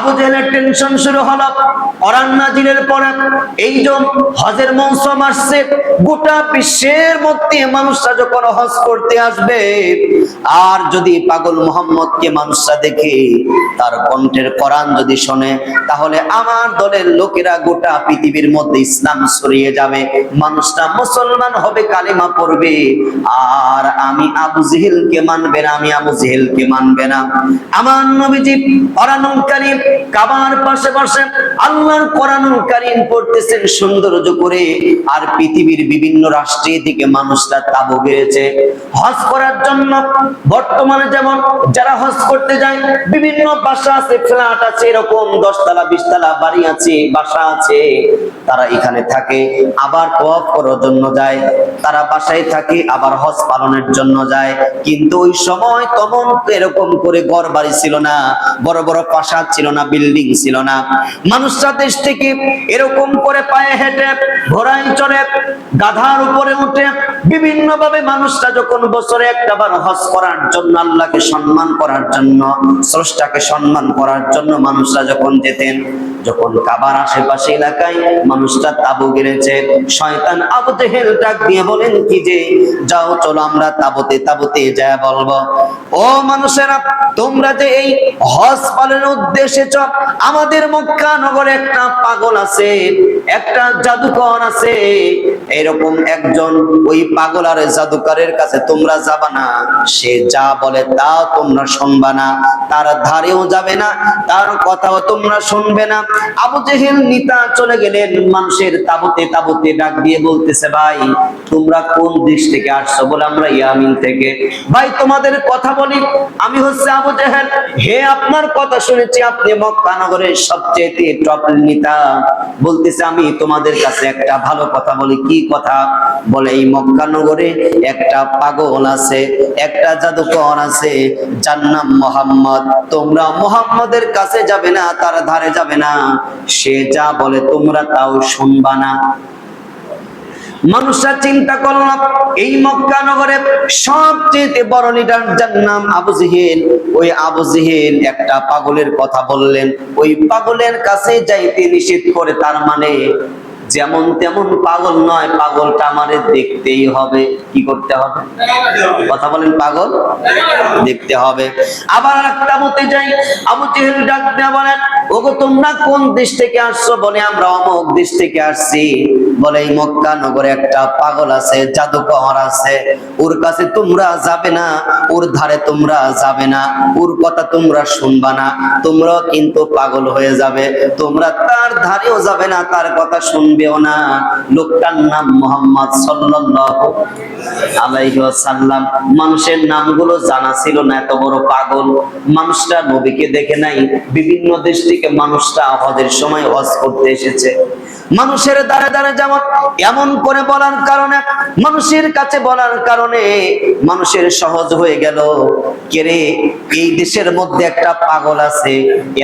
আবু জেহেলের টেনশন শুরু হলো কোরআন নাজিলের পরে এই যে হজের মৌসুম আসছে, গোটা বিশ্বের মধ্যে মানুষরা যখন হজ করতে আসবে, আর যদি পাগল মোহাম্মদকে মানুষরা দেখে, তার কণ্ঠের কোরআন যদি শোনে, তাহলে আমার দলের লোকেরা গোটা পৃথিবীর মধ্যে ইসলাম ছড়িয়ে যাবে, মানুষরা মুসলমান হবে, কালিমা পড়বে, আর আমি আবু জেহেলকে মানবে না, আমি আবু জেহেলকে মানবে না। আমার নবীজি কোরআনুল কারীম কাবার পাশে পাশে আল্লাহর কোরআনুল কারীম পড়তেছেন সৌন্দর্য করে, আর পৃথিবীর বিভিন্ন রাষ্ট্রে দিকে মানুষরা তাবু গেড়েছে। হজ করার জন্য বর্তমানে যেমন যারা হজ করতে যায়, বিভিন্ন বাসা আছে, ফ্ল্যাট আছে, এরকম দশতলা, বিশতলা বাড়ি আছে, বাসা আছে, তারা এখানে থাকে, আবার তওয়াফ করার জন্য যায়, তারা বাসায় থাকে, আবার হজ পালনের জন্য যায়, কিন্তু ওই সময় তখন এরকম করে ঘর বাড়ি ছিল না, বড় বড় প্রাসাদ ছিল না বিল্ডিং ছিল না। মানুষরা দেশ থেকে এরকম করে পায়ে হেঁটে, ঘোড়ায় চড়ে, গাধার উপরে উঠে বিভিন্ন ভাবে মানুষরা যখন বছরে একটা বার হজ করার জন্য, আল্লাহকে সম্মান করার জন্য, স্রষ্টাকে সম্মান করার জন্য মানুষরা যখন যেতেন যখন কাবার আশেপাশে এলাকায় মানুষটা তাবু গেড়েছে, শয়তান আবু জেহেল ডাক দিয়ে বলেন কি যে, যাও, চলো আমরা তাবুতে তাবুতে যা বলব। ও মানুষেরা, তোমরা যে এই হজ পালনের উদ্দেশ্যে চ আমাদের মক্কা নগরে একটা পাগল আছে, একটা জাদুকর আছে। এরকম একজন ওই পাগল আর জাদুকরের কাছে তোমরা যাবা না। সে যা বলে তা তোমরা শুনবা না। তার ধারেও যাবে না, তার কথাও তোমরা শুনবে না। আবু জেহেল নিতা চলে গেলেন মানুষের তাবুতে তাবুতে ডাক দিয়ে বলতেছে, ভাই, তোমরা কোন দেশ থেকে আসছো বলে আমরা ইয়ামিন থেকে? ভাই, তোমাদের কথা বলি, আমি হচ্ছে আবু জেহেল। হে, আপনার কথা শুনেছি, আপনি মক্কা নগরের সবচেয়ে টপ নেতা। বলতেছে, আমি তোমাদের কাছে একটা ভালো কথা বলি। কি কথা? বলে, এই মক্কা নগরে একটা পাগল আছে, একটা জাদুকর আছে, যার নাম মোহাম্মদ। তোমরা মোহাম্মদের কাছে যাবে না, তার ধারে যাবে না। সে যা বলে তোমরা তাও শুনবা না। মানুষরা চিন্তা করল এই মক্কা নগরে সবচেয়ে বড় লিডার যার নাম আবু জিহেল। ওই আবু জিহেল একটা পাগলের কথা বললেন। ওই পাগলের কাছে যাইতে নিষেধ করে তার মানে যেমন তেমন পাগল নয়, পাগলটা আমারে দেখতেই হবে। কি করতে হবে? কথা বলেন, পাগল? দেখতে হবে। আবার একটা মতে যাই, আবু জেহেল ডাক বলেন, ওগো, তোমরা কোন দেশ থেকে আসছো? বলে, আমরা অমুক দেশ থেকে আসছি। বলে, এই মক্কা নগরে একটা পাগল আছে জাদুকর আছে। ওর কাছে তোমরা যাবে না, ওর ধারে তোমরা যাবে না, ওর কথা তোমরা শুনবা না। তোমরাও কিন্তু পাগল হয়ে যাবে। তোমরা তার ধারেও যাবে না, তার কথা শুনবেও না। লোকটার নাম মোহাম্মদ সাল্লাল্লাহু আলাইহি ওয়াসাল্লাম। মানুষের নামগুলো জানা ছিল না, এত বড় পাগল। মানুষরা নবীকে দেখে নাই। বিভিন্ন দেশ থেকে মানুষরা হজের সময় হজ করতে এসেছে। মানুষের দ্বারে দ্বারে যেমন এমন করে বলার কারণে, মানুষের কাছে বলার কারণে মানুষের সহজ হয়ে গেল। কেরে এই দেশের মধ্যে একটা পাগল আছে,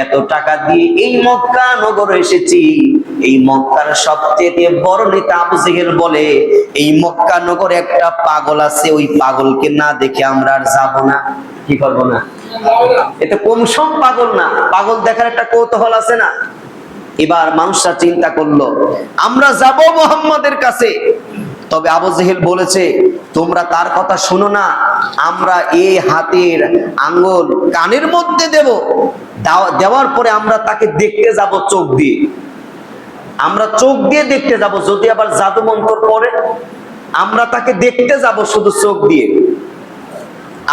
এত টাকা দিয়ে এই মক্কা নগর এসেছি। এই মক্কার সবচেয়ে বড় আবু জেহেল বলে, এই মক্কা নগরে একটা পাগল আছে, ওই পাগলকে না দেখে আমরা আর যাব না। কি করব না? এটা কম সম পাগল না? পাগল দেখার একটা কৌতূহল আছে না? এবার মানুষরা চিন্তা করল, আমরা যাব মোহাম্মদের কাছে। তবে আবু জেহেল বলেছে, তোমরা তার কথা শোনো না, আমরা এই হাতের আঙ্গুল কানের মধ্যে দেব। দাও- দেওয়ার পরে আমরা তাকে দেখতে যাব চোখ দিয়ে। আমরা চোখ দিয়ে দেখতে যাব, যদি আবার জাদু মন্ত্র পড়ে, আমরা তাকে দেখতে যাব শুধু চোখ দিয়ে।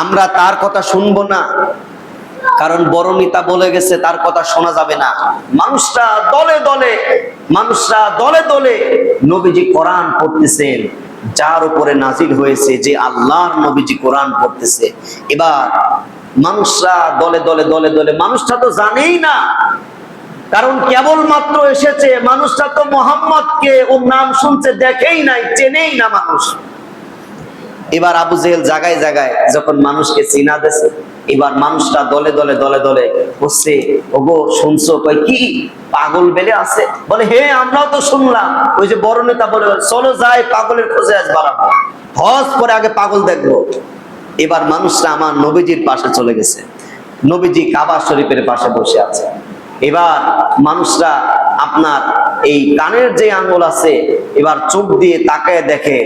আমরা তার কথা শুনব না, কারণ বড় নেতা বলে গেছে, তার কথা শোনা যাবে না। মানুষরা দলে দলে, মানুষরা দলে দলে নবীজি কোরআন পড়তেছেন, যার উপরে নাজিল হয়েছে যে আল্লাহর নবীজি কোরআন পড়তেছে। এবার মানুষরা দলে দলে দলে দলে, মানুষরা তো জানেই না কারণ কেবল মাত্র এসেছে মানুষরা তো মোহাম্মদকে ওর নাম শুনছে, দেখেই নাই, চেনেই না মানুষ। এবার আবু জেহেল জায়গায় জায়গায় যখন মানুষকে চিনা দিছে এবার মানুষরা দলে দলে দলে দলে বসছে ওগো, শুনছো? কই কি? পাগল বেলে আছে? বলে হে আমরাও তো শুনলাম। ওই যে বড় নেতা বলে, চলো যাই, পাগলের খোঁজে আজ বাড়াবো। হজ করে আগে পাগল দেখব। এবার মানুষরা আমার নবীজির পাশে চলে গেছে। নবীজি কাবা শরীফের পাশে বসে আছে। এবার মানুষরা আপনার এই কানের যে আঙ্গুল আছে, এবার চোখ দিয়ে তাকায় দেখে।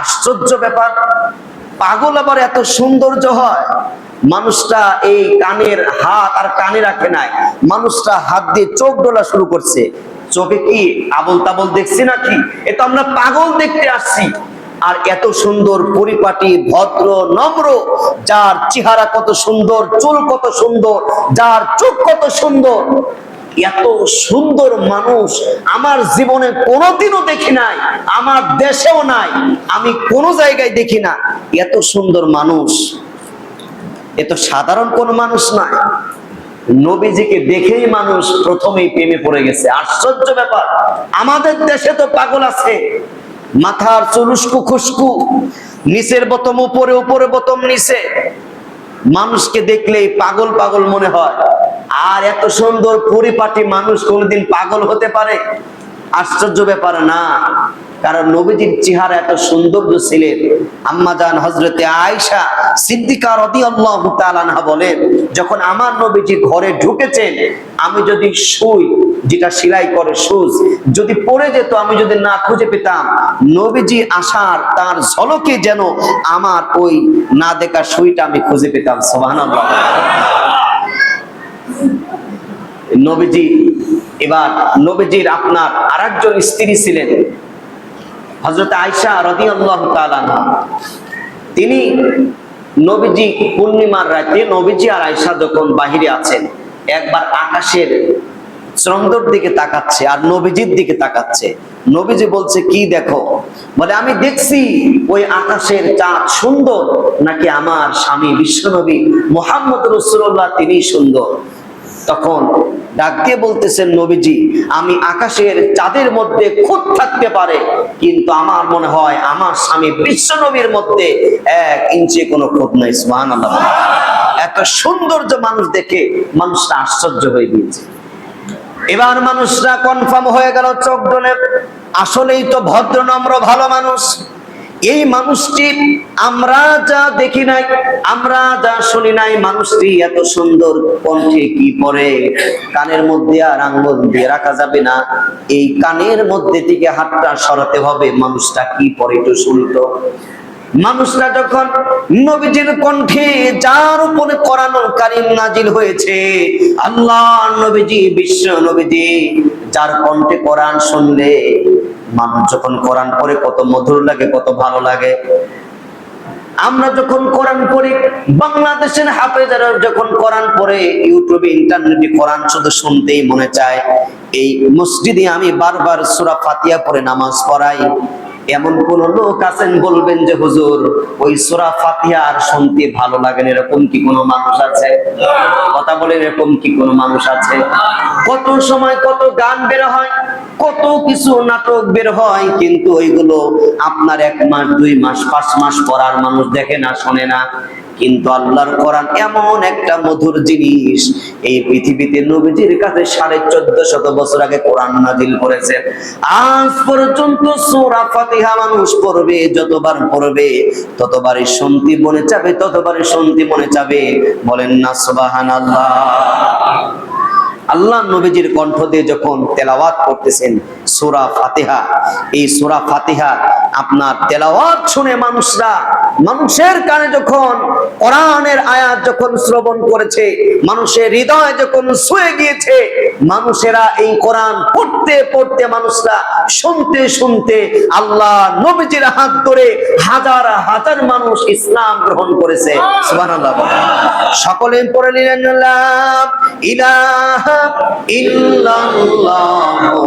আশ্চর্য ব্যাপার, পাগল আবার এত সৌন্দর্য হয়। মানুষটা এই কানের হাত আর কানে রাখে নাই। মানুষটা হাত দিয়ে চোখ ডোলা শুরু করছে। চোখে কি আবল তাবল দেখছি নাকি? এ তো আমরা পাগল দেখতে আসছি। আর এত সুন্দর পরিপাটি, ভদ্র, নম্র, যার চেহারা কত সুন্দর, চুল কত সুন্দর, যার চোখ কত সুন্দর, এত সুন্দর মানুষ আমার জীবনে কোনোদিনও দেখি নাই, আমার দেশেও নাই, আমি কোনো জায়গায় দেখি না। এত সুন্দর মানুষ। এ তো সাধারণ কোন মানুষ নয়। নবীজিকে দেখেই মানুষ প্রথমেই প্রেমে পড়ে গেছে। আশ্চর্য ব্যাপার, আমাদের দেশে তো পাগল আছে। মাথার চুলুস্কু খুস্কু, নিচের বোতম উপরে উপরে বোতম নিচে। মানুষকে দেখলেই পাগল পাগল মনে হয়। আর এত সুন্দর পরিপাটি মানুষ কোনোদিন পাগল হতে পারে? আশ্চর্য ব্যাপার না। কারণ নবীজির চেহারা এত সৌন্দর্য ছিলেন। আম্মাজান হজরতে আয়সা সিদ্দিকা রাদিয়াল্লাহু তাআলা আনহা বলেন, যখন আমার নবীজি ঘরে ঢুকেছেন, আমি যদি শুই, যেটা সেলাই করে সুজ যদি পড়ে যেত, আমি যদি না খুঁজে পেতাম, নবীজি আসার তার ঝলকে যেন আমার ওই না দেখা সুইটা আমি খুঁজে পেতাম। সুবহানাল্লাহ। নবীজি, এবার নবীজির আপনার আরেকজন স্ত্রী ছিলেন হজরত আয়সা রদি আল্লাহ তিনি নবীজি পূর্ণিমার রাতে নবীজি আর আয়সা যখন বাহিরে আছেন, একবার আকাশের চন্দ্রর দিকে তাকাচ্ছে আর নবীজির দিকে তাকাচ্ছে। নবীজি বলছে, কি দেখো? বলে, আমি দেখছি ওই আকাশের চাঁদ সুন্দর, নাকি আমার স্বামী বিশ্বনবী মোহাম্মদ রসুল্লাহ তিনি সুন্দর? তখন ডাক বলতেছেন নবীজি, আমি আকাশের চাঁদের মধ্যে খুদ থাকতে পারে, কিন্তু আমার মনে হয় আমার স্বামী বিশ্ব নবীর মধ্যে এক ইঞ্চি কোনো খুদ নাই সুহান এত সৌন্দর্য মানুষ দেখে মানুষটা আশ্চর্য হয়ে গিয়েছে। এবার মানুষরা কনফার্ম হয়ে গেল চোখ ডলে, আসলেই তো ভদ্র, নম্র, ভালো মানুষ। এই মানুষটি, আমরা যা দেখি নাই, আমরা যা শুনি নাই, মানুষটি এত সুন্দর, কণ্ঠে কি পরে কানের মধ্যে আর আঙ্গুল দিয়ে রাখা যাবে না। এই কানের মধ্যে থেকে হাতটা সরাতে হবে, মানুষটা কি পরে একটু শুনতো। মানুষরা যখন নবীজির কণ্ঠে, যার উপরে কোরআনুল কারিম নাজিল হয়েছে, আল্লাহ নবীজি, বিশ্ব নবীজি, যার কণ্ঠে কোরআন শুনলে মানুষ যখন কোরআন পড়ে, কত মধুর লাগে, কত ভালো লাগে। আমরা যখন কোরআন পড়ি, বাংলাদেশের হাফেজারা যখন কোরআন পড়ে, ইউটিউবে, ইন্টারনেটে কোরআন শুধু শুনতেই মনে চায়। এই মসজিদে আমি বারবার সূরা ফাতিয়া পরে নামাজ পড়াই। এমন কোন লোক আছেন বলবেন যে, হুজুর, ওই সোরা ফাতিহা আর শুনতে ভালো লাগে না। এরকম কি কোনো মানুষ আছে? কথা বলে এরকম কি কোনো মানুষ আছে? কত সময় কত গান বের হয়, কত কিছু নাটক বের হয়, কিন্তু ওইগুলো আপনার এক মাস, দুই মাস, পাঁচ মাস পরার মানুষ দেখে না, শোনে না। কিন্তু আল্লাহর কোরআন এমন একটা মধুর জিনিস, এই পৃথিবীতে নবীজির কাছে সাড়ে চোদ্দ শত বছর আগে কোরআন নাজিল করেছে। আজ পর্যন্ত সূরা ফাতিহা মানুষ পড়বে, যতবার পড়বে, ততবারই শুনতি মনে চাবে, ততবারই শুনতি মনে চাবে। বলেন না, সুবহানাল্লাহ। আল্লাহ নবীজির কণ্ঠ দিয়ে যখন তেলাওয়াত করতেছেন সূরা ফাতিহা, এই সূরা ফাতিহা আপনার তেলাওয়াত শুনে মানুষরা, মানুষের কানে যখন কোরআনের আয়াত যখন শ্রবণ করেছে, মানুষের হৃদয় যখন ছুঁয়ে গিয়েছে, মানুষেরা এই কোরআন পড়তে পড়তে মানুষরা শুনতে শুনতে আল্লাহ নবীজির হাত ধরে হাজার হাজার মানুষ ইসলাম গ্রহণ করেছে সুবহানাল্লাহ। সকলে পড়ে নিলেন ইলাহা ইল্লাল্লাহু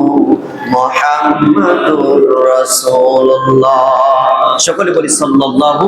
মুহাম্মাদুর রাসূলুল্লাহ। সকলে বলি সাল্লাল্লাহু